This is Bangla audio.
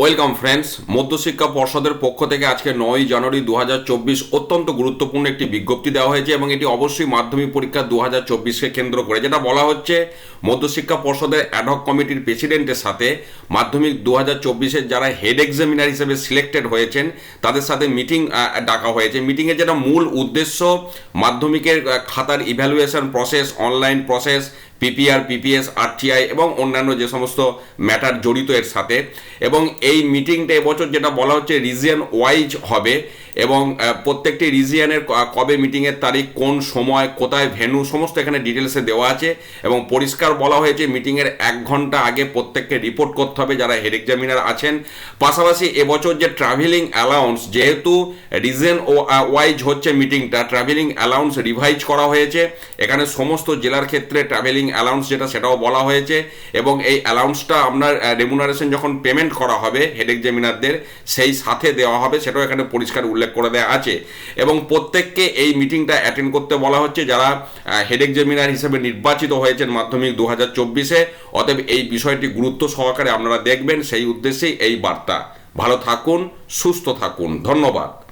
ওয়েলকাম ফ্রেন্ডস মধ্যশিক্ষা পর্ষদের পক্ষ থেকে আজকে নয় জানুয়ারি দু হাজার চব্বিশ অত্যন্ত গুরুত্বপূর্ণ একটি বিজ্ঞপ্তি দেওয়া হয়েছে এবং এটি অবশ্যই মাধ্যমিক পরীক্ষা দু হাজার কেন্দ্র করে, যেটা বলা হচ্ছে মধ্যশিক্ষা পর্ষদের অ্যাডহক কমিটির প্রেসিডেন্টের সাথে মাধ্যমিক দু হাজার যারা হেড এক্সামিনার হিসেবে সিলেক্টেড হয়েছেন, তাদের সাথে মিটিং ডাকা হয়েছে। মিটিংয়ের যেটা মূল উদ্দেশ্য, মাধ্যমিকের খাতার evaluation process online process PPR PPS RTI এবং অন্যান্য যে সমস্ত ম্যাটার জড়িত এর সাথে। এবং এই মিটিংটা এবছর যেটা বলা হচ্ছে রিজিয়ন ওয়াইজ হবে এবং প্রত্যেকটি রিজিয়নের কবে মিটিংয়ের তারিখ, কোন সময়, কোথায় ভেন্যু সমস্ত এখানে ডিটেলসে দেওয়া আছে এবং পরিষ্কার বলা হয়েছে মিটিংয়ের এক ঘণ্টা আগে প্রত্যেককে রিপোর্ট করতে হবে যারা হেড এক্সামিনার আছেন। পাশাপাশি এবছর যে ট্রাভেলিং অ্যালাউন্স যেহেতু রিজন ওয়াইজ হচ্ছে মিটিংটা ট্রাভেলিং অ্যালাউন্স রিভাইজ করা হয়েছে। এখানে সমস্ত জেলার ক্ষেত্রে ট্রাভেলিং অ্যালাউন্স যেটা, সেটাও বলা হয়েছে এবং এই অ্যালাউন্সটা আপনার রেমুনারেশন যখন পেমেন্ট করা হবে হেড এক্সামিনারদের সেই সাথে দেওয়া হবে, সেটাও এখানে পরিষ্কার উল্লেখ করে দেওয়া আছে। এবং প্রত্যেককে এই মিটিংটা অ্যাটেন্ড করতে বলা হচ্ছে। যারা হেড এক্সামিনার হিসেবে নির্বাচিত হয়েছেন মাধ্যমিক দু হাজার চব্বিশে, অতএব এই বিষয়টি গুরুত্ব সহকারে আপনারা দেখবেন। সেই উদ্দেশ্যেই এই বার্তা। ভালো থাকুন, সুস্থ থাকুন। ধন্যবাদ।